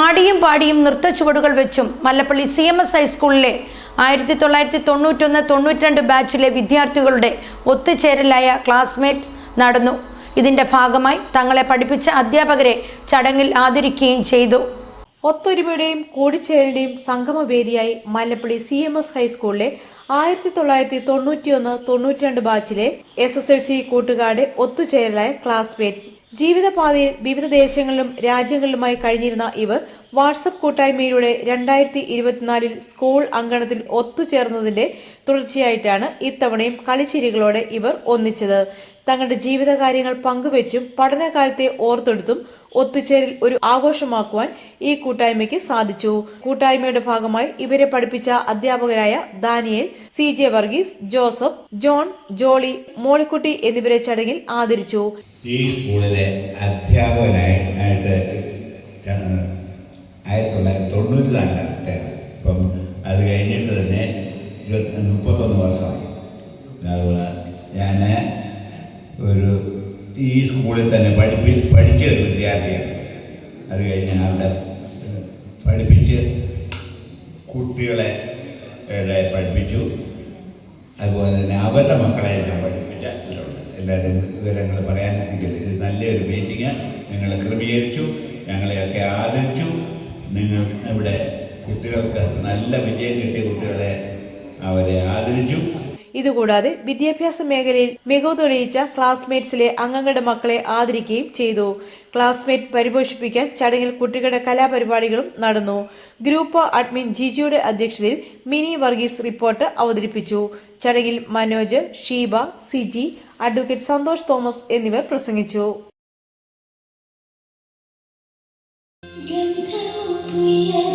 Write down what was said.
ആടിയും പാടിയും നൃത്തച്ചുവടുകൾ വെച്ചും Mallappally C M S ഹൈസ്കൂളിലെ ആയിരത്തി തൊള്ളായിരത്തി തൊണ്ണൂറ്റൊന്ന് തൊണ്ണൂറ്റിരണ്ട് ബാച്ചിലെ വിദ്യാർത്ഥികളുടെ ഒത്തുചേരലായ ക്ലാസ്മേറ്റ് നടന്നു. ഇതിന്റെ ഭാഗമായി തങ്ങളെ പഠിപ്പിച്ച അധ്യാപകരെ ചടങ്ങിൽ ആദരിക്കുകയും ചെയ്തു. ഒത്തൊരുമയുടെയും കൂടിച്ചേരലിന്റെയും സംഗമവേദിയായി മല്ലപ്പള്ളി സി എം എസ് ഹൈസ്കൂളിലെ ആയിരത്തി തൊള്ളായിരത്തി തൊണ്ണൂറ്റിയൊന്ന് തൊണ്ണൂറ്റിരണ്ട് ബാച്ചിലെ എസ് എസ് എൽ സി കൂട്ടുകാരുടെ ഒത്തുചേരലായ ക്ലാസ്മേറ്റ് ജീവിതപാതയിൽ വിവിധ ദേശങ്ങളിലും രാജ്യങ്ങളിലുമായി കഴിഞ്ഞിരുന്ന ഇവർ വാട്സപ്പ് കൂട്ടായ്മയിലൂടെ രണ്ടായിരത്തി ഇരുപത്തിനാലിൽ സ്കൂൾ അങ്കണത്തിൽ ഒത്തുചേർന്നതിന്റെ തുടർച്ചയായിട്ടാണ് ഇത്തവണയും കളിച്ചിരികളോടെ ഇവർ ഒന്നിച്ചത്. തങ്ങളുടെ ജീവിതകാര്യങ്ങൾ പങ്കുവെച്ചും പഠനകാലത്തെ ഓർത്തെടുത്തും ഒത്തുചേരൽ ഒരു ആഘോഷമാക്കുവാൻ ഈ കൂട്ടായ്മയ്ക്ക് സാധിച്ചു. കൂട്ടായ്മയുടെ ഭാഗമായി ഇവരെ പഠിപ്പിച്ച അധ്യാപകരായ Daniel C J Varghese Joseph John Jolly Mollykutty എന്നിവരെ ചടങ്ങിൽ ആദരിച്ചു. ഈ സ്കൂളിലെ അധ്യാപകനായി ആയിട്ട് ആയിരത്തി തൊള്ളായിരത്തി തൊണ്ണൂറ്റി നാലിലാണ് ഇപ്പം അത് കഴിഞ്ഞിട്ട് തന്നെ ഞാൻ ഈ സ്കൂളിൽ തന്നെ പഠിപ്പി പഠിച്ച ഒരു വിദ്യാർത്ഥിയാണ്. അത് കഴിഞ്ഞ് അവിടെ പഠിപ്പിച്ച് കുട്ടികളെ പഠിപ്പിച്ചു. അതുപോലെ തന്നെ അവരുടെ മക്കളെ ഞാൻ പഠിപ്പിച്ച ഇതിലുണ്ട്. എല്ലാവരും വിവരങ്ങൾ പറയാൻ എങ്കിൽ ഇത് നല്ലൊരു മീറ്റിംഗ് നിങ്ങൾ ക്രമീകരിച്ചു ഞങ്ങളെയൊക്കെ ആദരിച്ചു. നിങ്ങൾ ഇവിടെ കുട്ടികൾക്ക് നല്ല വിജയം കിട്ടിയ കുട്ടികളെ അവരെ ആദരിച്ചു. ഇതുകൂടാതെ വിദ്യാഭ്യാസ മേഖലയിൽ മികവ് തെളിയിച്ച ക്ലാസ്മേറ്റ്സിലെ അംഗങ്ങളുടെ മക്കളെ ആദരിക്കുകയും ചെയ്തു. ക്ലാസ്മേറ്റ് പരിപോഷിപ്പിക്കാൻ ചടങ്ങിൽ കുട്ടികളുടെ കലാപരിപാടികളും നടന്നു. ഗ്രൂപ്പ് അഡ്മിൻ ജിജിയുടെ അധ്യക്ഷതയിൽ മിനി വർഗീസ് റിപ്പോർട്ട് അവതരിപ്പിച്ചു. ചടങ്ങിൽ മനോജ് ഷീബ സിജി അഡ്വക്കേറ്റ് സന്തോഷ് തോമസ് എന്നിവർ പ്രസംഗിച്ചു. ഗംഗ